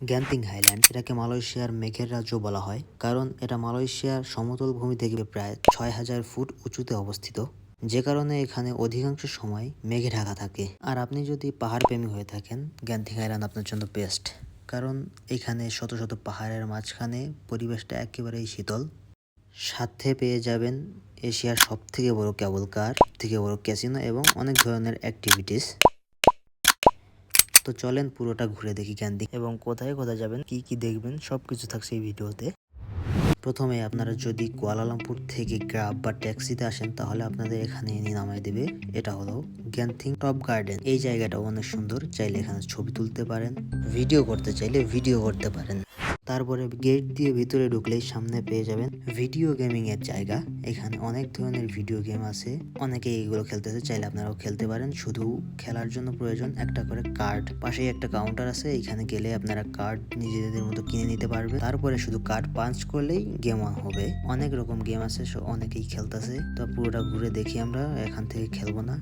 Genting highland, এটাকে মালয়েশিয়ার মেঘের রাজ্য বলা হয়, কারণ এটা মালয়েশিয়ার সমতল ভূমি থেকে প্রায় ছয় হাজার ফুট উঁচুতে অবস্থিত। যে কারণে এখানে অধিকাংশ সময় মেঘে ঢাকা থাকে। আর আপনি যদি পাহাড় প্রেমী হয়ে থাকেন গ্যান্তিং হাইল্যান্ড আপনার জন্য বেস্ট কারণ এখানে শত শত পাহাড়ের মাঝখানে পরিবেশটা একেবারেই শীতল। সাথে পেয়ে যাবেন এশিয়ার সব থেকে বড় কেবল কার থেকে বড় ক্যাসিনো এবং অনেক ধরনের অ্যাক্টিভিটিস তো চলেন পুরোটা ঘুরে দেখি ক্যান্ডি এবং কোথায় কোথায় যাবেন, কি কি দেখবেন, সবকিছু থাকছে এই ভিডিওতে। প্রথমে আপনারা যদি কুয়ালালামপুর থেকে গ্রাব বা ট্যাক্সিতে আসেন, তাহলে আপনাদের এখানে এনে নামায় দেবে। এটা হলো গ্যানথিং টপ গার্ডেন এই জায়গাটা অনেক সুন্দর। চাইলে এখানে ছবি তুলতে পারেন ভিডিও করতে চাইলে ভিডিও করতে পারেন। তারপরে গেট দিয়ে ভিতরে ঢুকলেই সামনে পেয়ে যাবেন ভিডিও গেমিং এর জায়গা। এখানে অনেক ধরনের ভিডিও গেম আছে। অনেকে এইগুলো খেলতেছে, চাইলে আপনারাও খেলতে পারেন। শুধু খেলার জন্য প্রয়োজন একটা করে কার্ড পাশেই একটা কাউন্টার আছে। এখানে গেলে আপনারা কার্ড নিজেদের মতো কিনে নিতে পারবেন। তারপরে শুধু কার্ড পাঞ্চ করলেই গেম হবে। অনেক রকম গেম আছে অনেকেই খেলতেছে। তো পুরোটা ঘুরে দেখি আমরা, এখান থেকে খেলব না।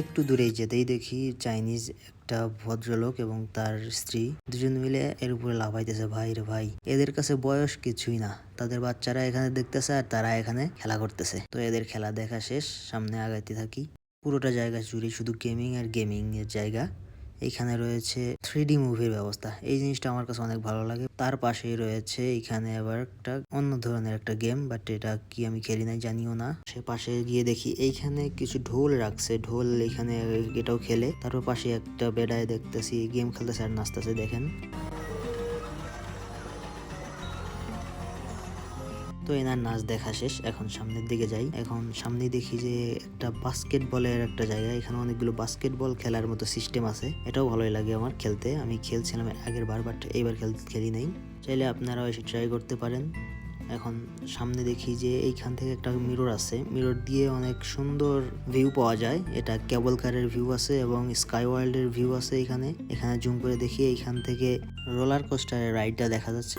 একটু দূরেই যেতেই দেখি চাইনিজ একটা ভদ্রলোক এবং তার স্ত্রী। দুজন মিলে এর উপরে লাফাইতেছে, ভাই রে ভাই, এদের কাছে বয়স কিছুই না। তাদের বাচ্চারা এখানে দেখতেছে আর তারা এখানে খেলা করতেছে। তো এদের খেলা দেখা শেষ, সামনে আগাইতে থাকি। পুরোটা জায়গা জুড়ে শুধু গেমিং আর গেমিং এর জায়গা। এখানে রয়েছে থ্রি ডি মুভির ব্যবস্থা। এই জিনিসটা আমার কাছে অনেক ভালো লাগে। তার পাশেই রয়েছে এখানে আবার একটা অন্য ধরনের একটা গেম, বাট এটা কি আমি খেলি নাই জানিও না। সে পাশে গিয়ে দেখি এইখানে কিছু ঢোল রাখছে। ঢোল এখানে এটাও খেলে। তারপর পাশে একটা বেডায় দেখতেছি, গেম খেলতেছে আর নাচতেছে, দেখেন। এনার নাচ দেখা শেষ, এখন সামনের দিকে যাই। এখন সামনে দেখি যে একটা বাস্কেটবলের একটা জায়গা এখানে অনেকগুলো বাস্কেটবল খেলার মতো সিস্টেম আছে। এটাও ভালোই লাগে আমার খেলতে। আমি খেলছিলাম আগের বার বাট এইবার খেল খেলি নাই। চাইলে আপনারাও এসে ট্রাই করতে পারেন। এখন সামনে দেখি যে এইখান থেকে একটা মিরর আছে। মিরর দিয়ে অনেক সুন্দর ভিউ পাওয়া যায়। এটা কেবল কারের ভিউ আছে এবং স্কাই ওয়ার্ল্ডের ভিউ আছে এখানে। এখানে জুম করে দেখি এইখান থেকে রোলার কোস্টারের রাইডটা দেখা যাচ্ছে।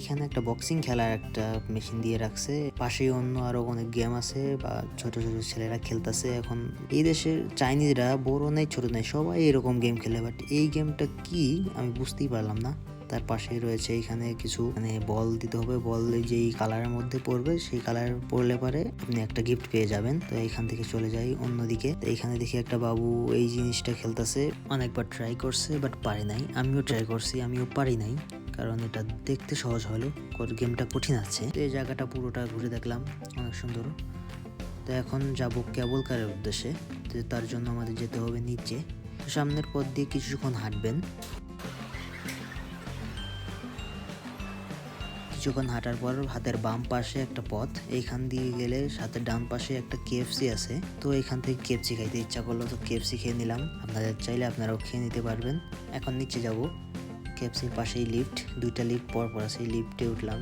এইখানে একটা বক্সিং খেলার একটা মেশিন দিয়ে রাখছে। পাশেই অন্য আরও অনেক গেম আছে বা ছোট ছোট ছেলেরা খেলতেছে এখন। এই দেশের চাইনিজরা বড় নেই, ছোট নেই, সবাই এরকম গেম খেলে। বাট এই গেমটা কি, আমি বুঝতেই পারলাম না। তার পাশেই রয়েছে এখানে কিছু মানে বল দিতে হবে। বল যেই কালারের মধ্যে পড়বে, সেই কালার পড়লে পারে আপনি একটা গিফট পেয়ে যাবেন। তো এখান থেকে চলে যাই অন্যদিকে। তো এখানে দেখি একটা বাবু এই জিনিসটা খেলতেছে। অনেকবার ট্রাই করছে বাট পারে নাই। আমিও ট্রাই করছি, আমিও পারি নাই। কারণ এটা দেখতে সহজ হলেও গেমটা কঠিন আছে। তো এই জায়গাটা পুরোটা ঘুরে দেখলাম। অনেক সুন্দর। তো এখন যাব কেবল কারের উদ্দেশ্যে। তো তার জন্য আমাদের যেতে হবে নিচে। তো সামনের পথ দিয়ে কিছুক্ষণ হাঁটবেন। কিছুক্ষণ হাঁটার পর হাতের বাম পাশে একটা পথ। এইখান দিয়ে গেলে হাতের ডান পাশে একটা কেএফসি আছে। তো এখান থেকে কেএফসি খাইতে ইচ্ছা করল, তো কেএফসি খেয়ে নিলাম। আপনাদের চাইলে আপনারাও খেয়ে নিতে পারবেন। এখন নিচে যাব। কেএফসির পাশেই লিফট, দুইটা লিফট পর পর আছে লিফটে উঠলাম।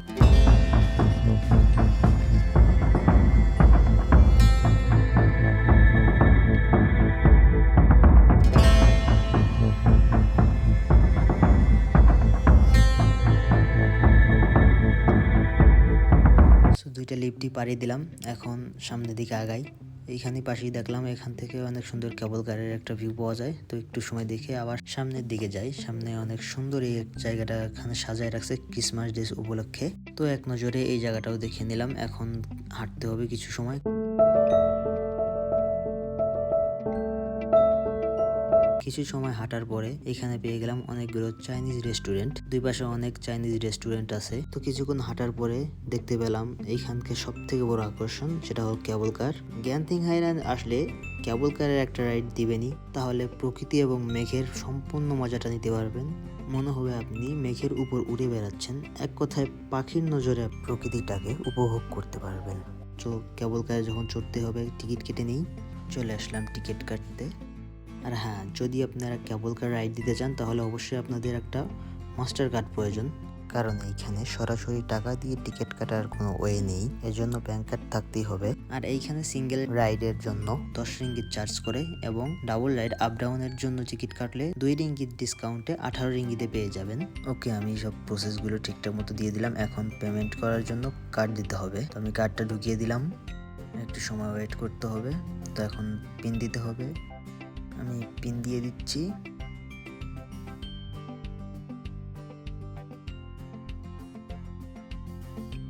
দুইটা লিফটই পাড়ি দিলাম। এখন সামনের দিকে আগাই। এইখানে পাশেই দেখলাম, এখান থেকে অনেক সুন্দর কেবল কারের একটা ভিউ পাওয়া যায়। তো একটু সময় দেখে আবার সামনের দিকে যাই। সামনে অনেক সুন্দর এই জায়গাটা এখানে সাজায় রাখছে ক্রিসমাস ডে উপলক্ষে। তো এক নজরে এই জায়গাটাও দেখে নিলাম। এখন হাঁটতে হবে কিছু সময়। কিছু সময় হাঁটার পরে এখানে পেয়ে গেলাম অনেকগুলো চাইনিজ রেস্টুরেন্ট। দুই পাশে অনেক চাইনিজ রেস্টুরেন্ট আছে। তো কিছুক্ষণ হাঁটার পরে দেখতে পেলাম এইখানকে সব থেকে বড় আকর্ষণ, সেটা হল কেবল কার। গ্যান্থিং হাইল্যান্ড আসলে কেবল কারের একটা রাইড দিবেনি তাহলে প্রকৃতি এবং মেঘের সম্পূর্ণ মজাটা নিতে পারবেন। মনে হবে আপনি মেঘের উপর উড়ে বেড়াচ্ছেন। এক কথায় পাখির নজরে প্রকৃতিটাকে উপভোগ করতে পারবেন। তো কেবল কারে যখন চড়তে হবে, টিকিট কেটে নেই। চলে আসলাম টিকিট কাটতে। আর হ্যাঁ যদি আপনারা কেবল কার রাইড দিতে চান তাহলে অবশ্যই আপনাদের একটা মাস্টার কার্ড প্রয়োজন। কারণ এইখানে সরাসরি টাকা দিয়ে টিকিট কাটার কোনো ওয়ে নেই এজন্য ব্যাংক কার্ড থাকতেই হবে। আর এইখানে সিঙ্গেল রাইডের জন্য দশ রিঙ্গিত চার্জ করে এবং ডাবল রাইড আপ ডাউনের জন্য টিকিট কাটলে দুই রিঙ্গিত ডিসকাউন্টে আঠারো রিঙ্গিতে পেয়ে যাবেন। ওকে আমি সব প্রসেসগুলো ঠিকঠাক মতো দিয়ে দিলাম। এখন পেমেন্ট করার জন্য কার্ড দিতে হবে। তো আমি কার্ডটা ঢুকিয়ে দিলাম। একটু সময় ওয়েট করতে হবে। তো এখন পিন দিতে হবে। আমি পিন দিয়ে দিচ্ছি।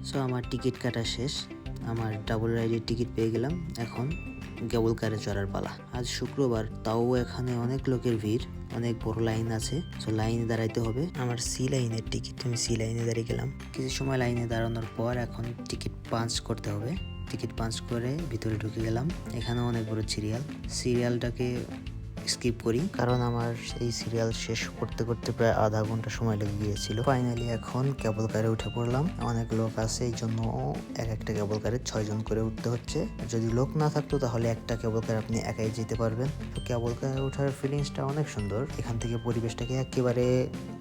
সো আমার টিকিট কাটা শেষ। আমার ডাবল রাইডের টিকিট পেয়ে গেলাম। এখন কেবল কারে চড়ার পালা। আজ শুক্রবার, তাও এখানে অনেক লোকের ভিড়, অনেক বড় লাইন আছে। সো লাইনে দাঁড়াইতে হবে। আমার সি লাইনের টিকিট, আমি সি লাইনে দাঁড়িয়ে গেলাম। কিছু সময় লাইনে দাঁড়ানোর পর এখন টিকিট পাঞ্চ করতে হবে। টিকিট পাঞ্চ করে ভিতরে ঢুকে গেলাম। এখানে অনেক বড় সিরিয়াল সিরিয়ালটাকে স্কিপ করি, কারণ আমার সেই সিরিয়াল শেষ করতে করতে প্রায় আধা ঘণ্টা সময় লেগে গিয়েছিল। ফাইনালি এখন কেবল কারে উঠে পড়লাম। অনেক লোক আছে, এই জন্য এক একটা কেবল কারে ছয়জন করে উঠতে হচ্ছে। যদি লোক না থাকতো, তাহলে একটা কেবল কার আপনি একাই যেতে পারবেন। তো কেবল কারে ওঠার ফিলিংসটা অনেক সুন্দর। এখান থেকে পরিবেশটাকে একেবারে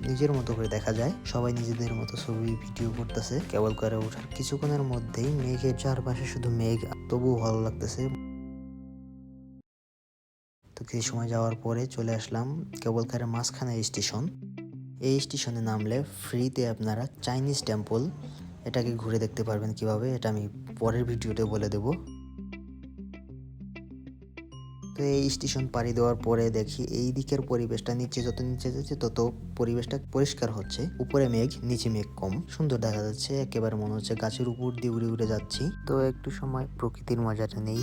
নিজের মতো করে দেখা যায়। সবাই নিজেদের মতো ছবি ভিডিও করতেছে। কেবল কারে ওঠার কিছুক্ষণের মধ্যেই মেঘের চারপাশে শুধু মেঘ, তবুও ভালো লাগতেছে। কিছু সময় যাওয়ার পরে চলে আসলাম কেবল কারের মাঝখানে স্টেশন। এই স্টেশনে নামলে ফ্রিতে আপনারা চাইনিজ টেম্পল, এটাকে ঘুরে দেখতে পারবেন কীভাবে, এটা আমি পরের ভিডিওতে বলে দেব। তো এই স্টেশন পাড়ি দেওয়ার পরে দেখি এই দিকের পরিবেশটা নিচে যত নিচে যাচ্ছে, তত পরিবেশটা পরিষ্কার হচ্ছে। উপরে মেঘ, নিচে মেঘ কম। সুন্দর দেখা যাচ্ছে, একেবারে মনে হচ্ছে গাছের উপর দিয়ে উড়ে উড়ে যাচ্ছি। তো একটু সময় প্রকৃতির মজাটা নেই।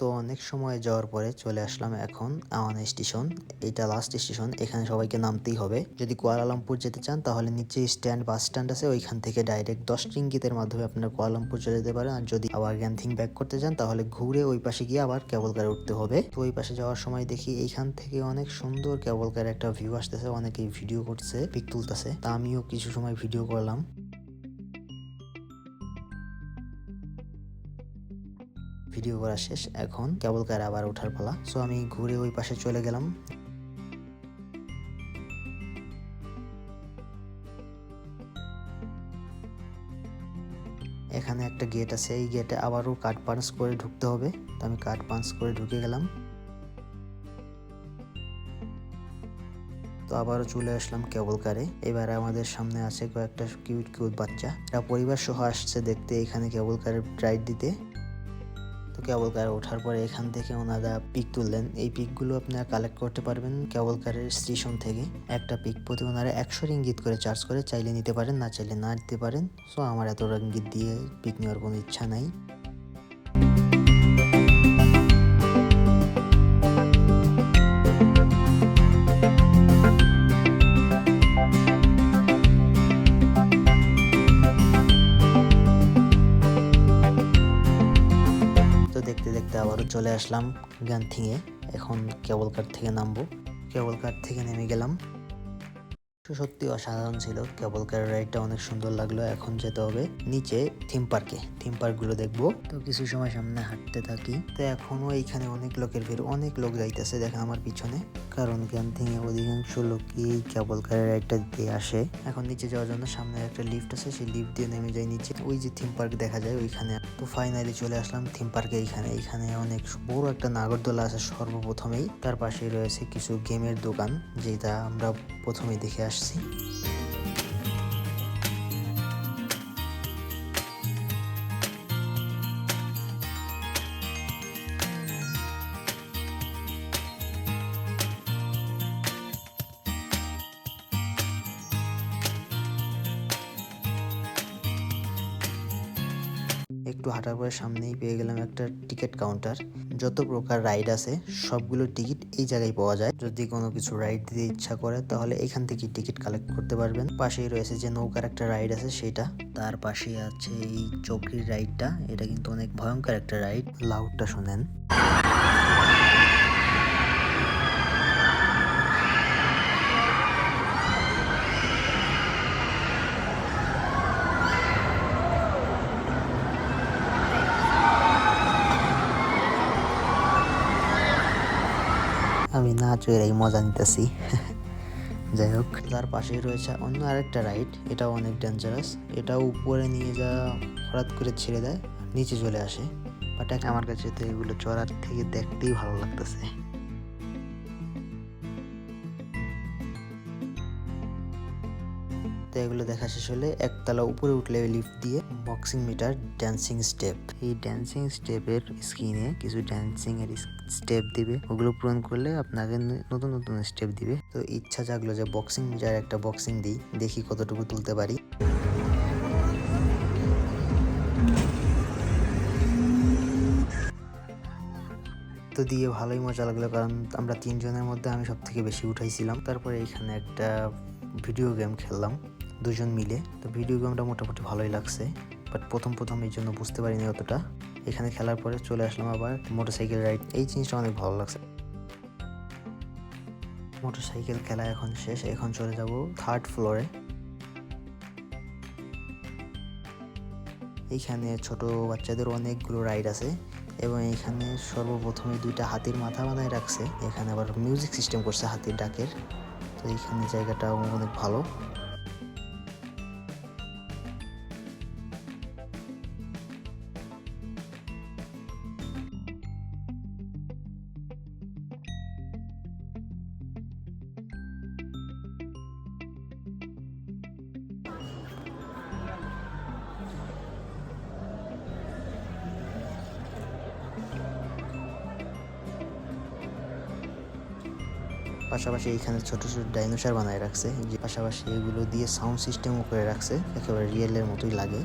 তো অনেক সময় যাওয়ার পরে চলে আসলাম এখন আওয়ান স্টেশন। এটা লাস্ট স্টেশন এখানে সবাইকে নামতেই হবে। যদি কুয়ালালামপুর যেতে চান, তাহলে নিচে স্ট্যান্ড বাস স্ট্যান্ড আছে। ওইখান থেকে ডাইরেক্ট দশ রিঙ্গিতের মাধ্যমে আপনার কুয়ালালামপুর চলে যেতে পারেন। আর যদি আবার গ্যানথিং ব্যাক করতে চান, তাহলে ঘুরে ওই পাশে গিয়ে আবার কেবল কারে উঠতে হবে। তো ওই পাশে যাওয়ার সময় দেখি এইখান থেকে অনেক সুন্দর কেবল কারে একটা ভিউ আসতেছে। অনেকেই ভিডিও করছে পিক তুলতেছে। তা আমিও কিছু সময় ভিডিও করলাম। ভিডিও করা শেষ। এখন কেবল কার আবার ওঠার পালা। সো আমি ঘুরে ওই পাশে চলে গেলাম। এখানে একটা গেট আছে। এই গেটে আবারও কার্ড পাঞ্চ করে ঢুকতে হবে। তো, আমি কার্ড পাঞ্চ করে ঢুকে গেলাম। তো, আবারও চলে আসলাম কেবল কারে। এবার আমাদের সামনে আছে কয়েকটা কিউট কিউট বাচ্চা। এরা পরিবার সহ আসছে দেখতে এখানে কেবল কারে রাইড দিতে। তো কেবল কারে ওঠার পরে এখান থেকে ওনারা পিক তুললেন। এই পিকগুলো আপনারা কালেক্ট করতে পারবেন কেবল কারের স্টেশন থেকে। একটা পিক প্রতি ওনারা একশো ইঙ্গিত করে চার্জ করে। চাইলে নিতে পারেন, না চাইলে না নিতে পারেন। সো আমার এত রিঙ্গিত দিয়ে পিক নেওয়ার কোনো ইচ্ছা নাই। আবারও চলে আসলাম গানথিংয়ে এখন কেবল কার থেকে নামবো। কেবল কার থেকে নেমে গেলাম। সত্যি অসাধারণ ছিল। কেবল কার রাইডটা অনেক সুন্দর লাগল। এখন যেতে হবে নিচে থিম পার্কে থিম পার্কগুলো দেখব। তো কিছু সময় সামনে হাঁটতে থাকি। তো এখনও এইখানে অনেক লোকের ভিড়। অনেক লোক যাইতেছে দেখেন আমার পিছনে। কারণ গ্যানথিং এ অধিকাংশ লোকই কেবল কারের রাইডটা দিতে আসে। এখন নিচে যাওয়ার জন্য সামনে একটা লিফট আছে, সেই লিফট দিয়ে নেমে যায় নিচে। ওই যে থিম পার্ক দেখা যায় ওইখানে। তো ফাইনালি চলে আসলাম থিম পার্কে এইখানে। এইখানে অনেক বড় একটা নাগরদোলা আছে সর্বপ্রথমেই। তার পাশেই রয়েছে কিছু গেমের দোকান, যেটা আমরা প্রথমে দেখে আসছি। একটু হাঁটার পরে সামনেই পেয়ে গেলাম একটা টিকিট কাউন্টার। যত প্রকার রাইড আছে, সবগুলো টিকিট এই জায়গায় পাওয়া যায়। যদি কোনো কিছু রাইড দিতে ইচ্ছা করে, তাহলে এখান থেকে টিকিট কালেক্ট করতে পারবেন। পাশেই রয়েছে যে নৌকার একটা রাইড আছে সেটা। তার পাশে আছে এই চকরির রাইডটা। এটা কিন্তু অনেক ভয়ঙ্কর একটা রাইড। লাউডটা শোনেন। আমি না চড়েই মজা নিতেছি। যাই হোক তার পাশেই রয়েছে অন্য আরেকটা রাইড, এটাও অনেক ডেঞ্জারাস এটাও উপরে নিয়ে যা, হঠাৎ করে ছেড়ে দেয় নিচে চলে আসে। বাট আমার কাছে তো এগুলো চড়ার থেকে দেখতেই ভালো লাগতেছে। তো এগুলো দেখা শেষ হলে একতলা উপরে উঠলে লিফট দিয়ে বক্সিং মিটার ড্যান্সিং স্টেপ এই ড্যান্সিং স্টেপের স্ক্রিনে কিছু ড্যান্সিং এর স্টেপ দিবে। ওগুলো পূরণ করলে আপনাকে নতুন নতুন স্টেপ দিবে। তো ইচ্ছা জাগলো যে বক্সিং মিটার একটা বক্সিং দিই, দেখি কতটুকু তুলতে পারি। তো দিয়ে ভালোই মজা লাগল কারণ আমরা তিনজনের মধ্যে আমি সব থেকে বেশি উঠাইছিলাম। তারপরে এখানে একটা ভিডিও গেম খেললাম। দুজন মিলে। তো ভিডিও গেমটা মোটামুটি ভালোই লাগছে। বাট প্রথম প্রথম এই জন্য বুঝতে পারিনি অতটা। এখানে খেলার পরে চলে আসলাম আবার মোটরসাইকেল রাইড। এই জিনিসটা অনেক ভালো লাগছে। মোটরসাইকেল খেলা এখন শেষ। এখন চলে যাব থার্ড ফ্লোরে এইখানে ছোট বাচ্চাদের অনেকগুলো রাইড আছে এবং এখানে সর্বপ্রথমে দুইটা হাতির মাথা বানায় রাখছে। এখানে আবার মিউজিক সিস্টেম করছে হাতির ডাকের। তো এইখানে জায়গাটা অনেক ভালো। পাশাপাশি এইখানে ছোট ছোট ডাইনোসর বানায় রাখছে, যে পাশাপাশি এগুলো দিয়ে সাউন্ড সিস্টেমও করে রাখছে, একেবারে রিয়েলের মতোই লাগে।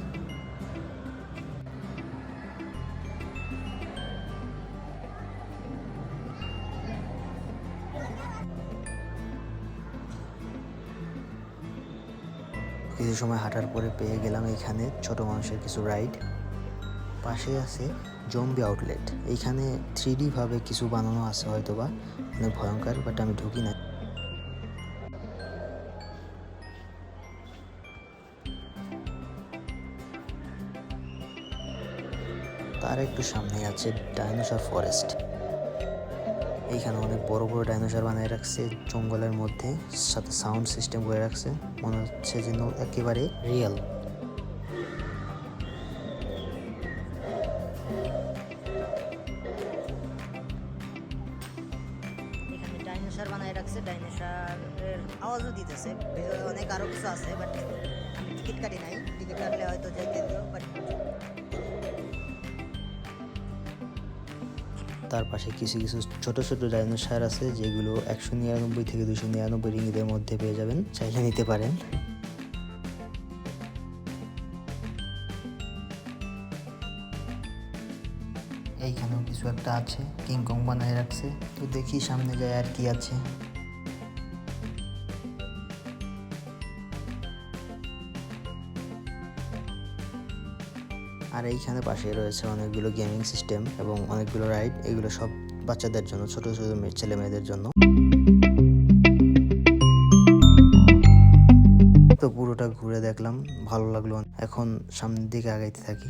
কিছু সময় হাঁটার পরে পেয়ে গেলাম এখানে ছোট মানুষের কিছু রাইড। পাশে আছে জম্বি আউটলেট। এইখানে থ্রি ভাবে কিছু বানানো আছে হয়তো বা অনেক ভয়ঙ্কর, বাট আমি ঢুকি না তার একটু সামনে আছে ডাইনোসর ফরেস্ট। এইখানে অনেক বড় বড় ডাইনোসর বানিয়ে রাখছে, জঙ্গলের মধ্যে সাথে সাউন্ড সিস্টেম করে রাখছে। মনে হচ্ছে যেন একেবারে রিয়েল। ডাইনোসর ডাইনোসরের আওয়াজও দিতেছে। ভিতরে অনেক আরও কিছু আছে বাট আমি টিকিট কাটি নাই। টিকিট কাটলে হয়তো যাইতে দিও বাট তার পাশে কিছু কিছু ছোট ছোট ডাইনোসর আছে, যেগুলো একশো নিরানব্বই থেকে দুশো নিরানব্বই রিঙ্গিতের মধ্যে পেয়ে যাবেন। চাইলে নিতে পারেন। এইখানেও কিছু একটা আছে কিংকং বানায় রাখছে। তো দেখি সামনে যায় আর কি আছে। আর এইখানে পাশে রয়েছে অনেকগুলো গেমিং সিস্টেম এবং অনেকগুলো রাইড এগুলো সব বাচ্চাদের জন্য, ছোট ছোট ছেলে মেয়েদের জন্য। তো পুরোটা ঘুরে দেখলাম, ভালো লাগল। এখন সামনের দিকে আগাইতে থাকি।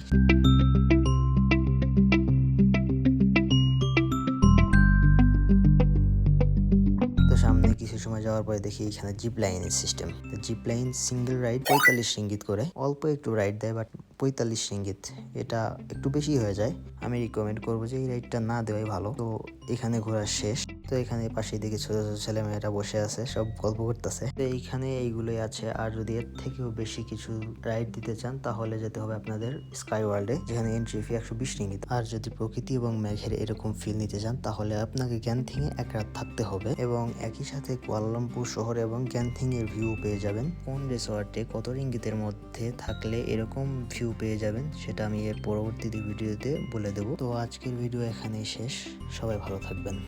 তো সামনে কিছু সময় যাওয়ার পরে দেখি এখানে জিপ লাইনের system zip line single ride পঁয়তাল্লিশ রিঙ্গিত করে। অল্প একটু রাইড দেয় বাট পঁয়তাল্লিশ রিঙ্গিত। এটা একটু বেশি হয়ে যায়। আমি রিকমেন্ড করব যে এই রাইডটা না দেওয়াই ভালো। তো এখানে ঘোরা শেষ। তো এখানে পাশে দিকে ছোট ছোট ছেলে মেয়েরা বসে আছে, সব গল্প করতেছে। তো এইখানে এইগুলোই আছে, আর যদি এর থেকেও বেশি কিছু রাইড দিতে চান, তাহলে যেতে হবে আপনাদের স্কাই ওয়ার্ল্ডে যেখানে এন্ট্রি ফি একশো বিশ রিঙ্গিত। আর যদি প্রকৃতি এবং মেঘের এরকম ফিল নিতে চান, তাহলে আপনাকে গ্যানথিংয়ে এক রাত থাকতে হবে এবং একই সাথে কুয়ালালামপুর শহর এবং গ্যানথিং এর ভিউ পেয়ে যাবেন। কোন রিসোর্টে কত রিঙ্গিতের মধ্যে থাকলে এরকম ভিউ পেয়ে যাবেন, সেটা আমি এর পরবর্তী ভিডিওতে বলে দেবো। তো আজকের ভিডিও এখানেই শেষ। সবাই ভালো থাকবেন।